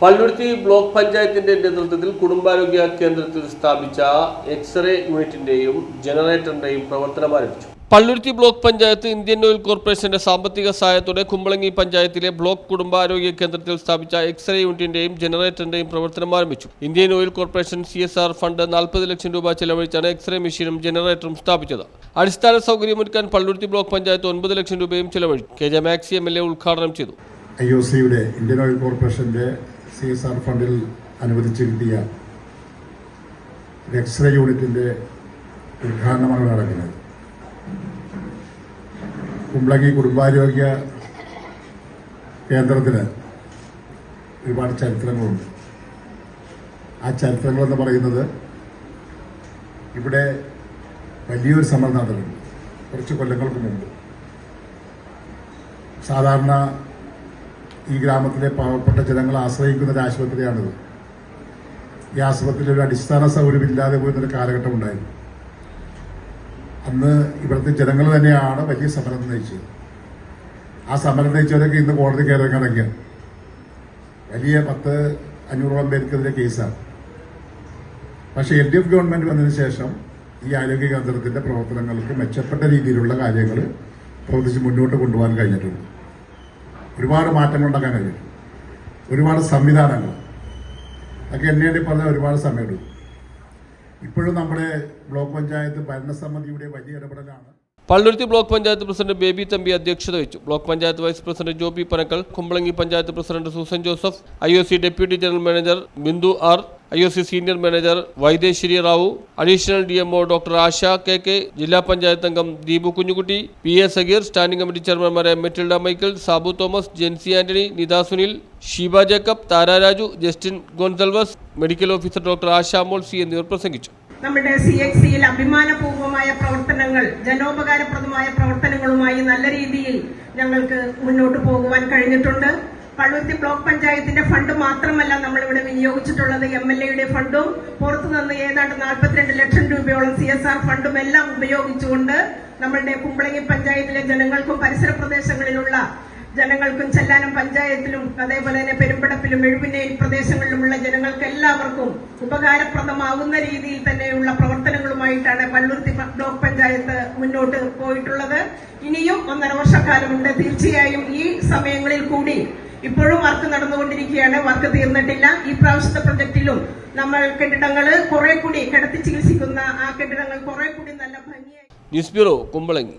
Palluruthy block പഞ്ചായത്തിന്റെ നേതൃത്വത്തിൽ കുടുംബാരോഗ്യ കേന്ദ്രത്തിൽ സ്ഥാപിച്ച എക്സ്റേ യൂണിറ്റിന്റെയും ജനറേറ്ററിന്റെയും പ്രവർത്തനം ആരംഭിച്ചു. Palluruthy block panchayat Indian Oil കോർപ്പറേഷന്റെ സാമ്പത്തിക സഹായത്തോടെ കുമ്പളങ്ങി പഞ്ചായത്തിലെ ബ്ലോക്ക് കുടുംബാരോഗ്യ കേന്ദ്രത്തിൽ സ്ഥാപിച്ച എക്സ്റേ യൂണിറ്റിന്റെയും ജനറേറ്ററിന്റെയും പ്രവർത്തനം ആരംഭിച്ചു. Indian Oil Corporation C S R fund നാൽപ്പത് ലക്ഷം രൂപ ചെലവഴിച്ചാണ് എക്സ്റേ മെഷീനും ജനറേറ്ററും സ്ഥാപിച്ചത്. അടിസ്ഥാന സൗകര്യമൊരുക്കാൻ പള്ളുരുത്തി ബ്ലോക്ക് പഞ്ചായത്ത് ഒൻപത് ലക്ഷം രൂപയും ചെലവഴിച്ചു. K J Maxi M L A ഉദ്ഘാടനം ചെയ്തു. ഐ ഒ സിയുടെ ഇന്ത്യൻ ഓയിൽ കോർപ്പറേഷന്റെ സി എസ് ആർ ഫണ്ടിൽ അനുവദിച്ച് കിട്ടിയ എക്സ്റേ യൂണിറ്റിന്റെ ഉദ്ഘാടനമാണ് നടക്കുന്നത്. കുമ്പളങ്ങി കുടുംബാരോഗ്യ കേന്ദ്രത്തിന് ഒരുപാട് ചരിത്രങ്ങളുണ്ട്. ആ ചരിത്രങ്ങളെന്ന് പറയുന്നത് ഇവിടെ വലിയൊരു സമരം നടന്നിട്ടുണ്ട്. കുറച്ച് കൊല്ലങ്ങൾക്ക് മുമ്പ്. സാധാരണ ഈ ഗ്രാമത്തിലെ പാവപ്പെട്ട ജനങ്ങളെ ആശ്രയിക്കുന്ന ഒരു ആശുപത്രിയാണിത്. ഈ ആശുപത്രിയിൽ ഒരു അടിസ്ഥാന സൗകര്യമില്ലാതെ പോയിരുന്നൊരു കാലഘട്ടം ഉണ്ടായിരുന്നു അന്ന് ഇവിടുത്തെ ജനങ്ങൾ തന്നെയാണ് വലിയ സമരം നയിച്ചത്. ആ സമരം നയിച്ചവരൊക്കെ ഇന്ന് കോടതി കയറി കിടക്കുക വലിയ പത്ത് അഞ്ഞൂറോളം പേർക്കെതിരെ കേസാണ്. പക്ഷേ എൽ ഡി എഫ് ഗവൺമെന്റ് വന്നതിന് ശേഷം ഈ ആരോഗ്യ കേന്ദ്രത്തിന്റെ പ്രവർത്തനങ്ങൾക്ക് മെച്ചപ്പെട്ട രീതിയിലുള്ള കാര്യങ്ങൾ പ്രവർത്തിച്ച് മുന്നോട്ട് കൊണ്ടുപോകാൻ കഴിഞ്ഞിട്ടുണ്ട്. ഒരുപാട് മാറ്റങ്ങൾ ഉണ്ടാക്കാൻ കഴിയും. ഒരുപാട് സംവിധാനങ്ങൾ. അതൊക്കെ എന്നെ വേണ്ടി പറഞ്ഞാൽ ഒരുപാട് സമയമെടുക്കും. ഇപ്പോഴും നമ്മുടെ ബ്ലോക്ക് പഞ്ചായത്ത് ഭരണസമിതിയുടെ വലിയ ഇടപെടലാണ്. പള്ളുരുത്തി ബ്ലോക്ക് പഞ്ചായത്ത് പ്രസിഡന്റ് ബേബി തമ്പി അധ്യക്ഷത വഹിച്ചു. Block panchayat vice president Joby Panakkal Kumbalangi panchayat president Susan Joseph I deputy general manager Bindu R I O C senior manager Vaideshwari Rao additional D M O doctor Asha K K ജില്ലാ പഞ്ചായത്ത് അംഗം Deepu Kunjukutty P A Sageer standing committee ചെയർമാൻമാരായ Mettilda Michael Sabu Thomas Jency Antony Nitha Sunil Sheeba Jacob Thara Raju Justin Gonsalves medical officer doctor Asha Mol C എന്നിവർ പ്രസംഗിച്ചു. നമ്മുടെ C H സിയിൽ അഭിമാനപൂർവമായ പ്രവർത്തനങ്ങൾ ജനോപകാരപ്രദമായ പ്രവർത്തനങ്ങളുമായി നല്ല രീതിയിൽ ഞങ്ങൾക്ക് മുന്നോട്ട് പോകുവാൻ കഴിഞ്ഞിട്ടുണ്ട്. പള്ളുരുത്തി ബ്ലോക്ക് പഞ്ചായത്തിന്റെ ഫണ്ട് മാത്രമല്ല നമ്മൾ ഇവിടെ വിനിയോഗിച്ചിട്ടുള്ളത് എം എൽ എയുടെ ഫണ്ടും. പുറത്തു നിന്ന് ഏതാണ്ട് നാൽപ്പത്തിരണ്ട് ലക്ഷം രൂപയോളം സി എസ് ആർ ഫണ്ടും എല്ലാം ഉപയോഗിച്ചുകൊണ്ട് നമ്മളുടെ കുമ്പളങ്ങി പഞ്ചായത്തിലെ ജനങ്ങൾക്കും പരിസര പ്രദേശങ്ങളിലുള്ള ജനങ്ങൾക്കും ചെല്ലാനം പഞ്ചായത്തിലും അതേപോലെ തന്നെ പെരുമ്പടപ്പിലും എഴുപിനയിൽ പ്രദേശങ്ങളിലുമുള്ള ജനങ്ങൾക്ക് എല്ലാവർക്കും ഉപകാരപ്രദമാകുന്ന രീതിയിൽ തന്നെയുള്ള പ്രവർത്തനങ്ങളുമായിട്ടാണ് പള്ളുരുത്തി ബ്ലോക്ക് പഞ്ചായത്ത് മുന്നോട്ട് പോയിട്ടുള്ളത്. ഇനിയും ഒന്നര വർഷക്കാലമുണ്ട്. തീർച്ചയായും ഈ സമയങ്ങളിൽ കൂടി ഇപ്പോഴും വർക്ക് നടന്നുകൊണ്ടിരിക്കുകയാണ്. വർക്ക് തീർന്നിട്ടില്ല. ഈ പ്രാവശ്യത്തെ പ്രൊജക്റ്റിലും നമ്മൾ കെട്ടിടങ്ങൾ കുറെ കൂടി കിടത്തി ചികിത്സിക്കുന്ന ആ കെട്ടിടങ്ങൾ കുറെ കൂടി നല്ല ഭംഗിയായി ന്യൂസ് ബ്യൂറോ കുമ്പളങ്ങി.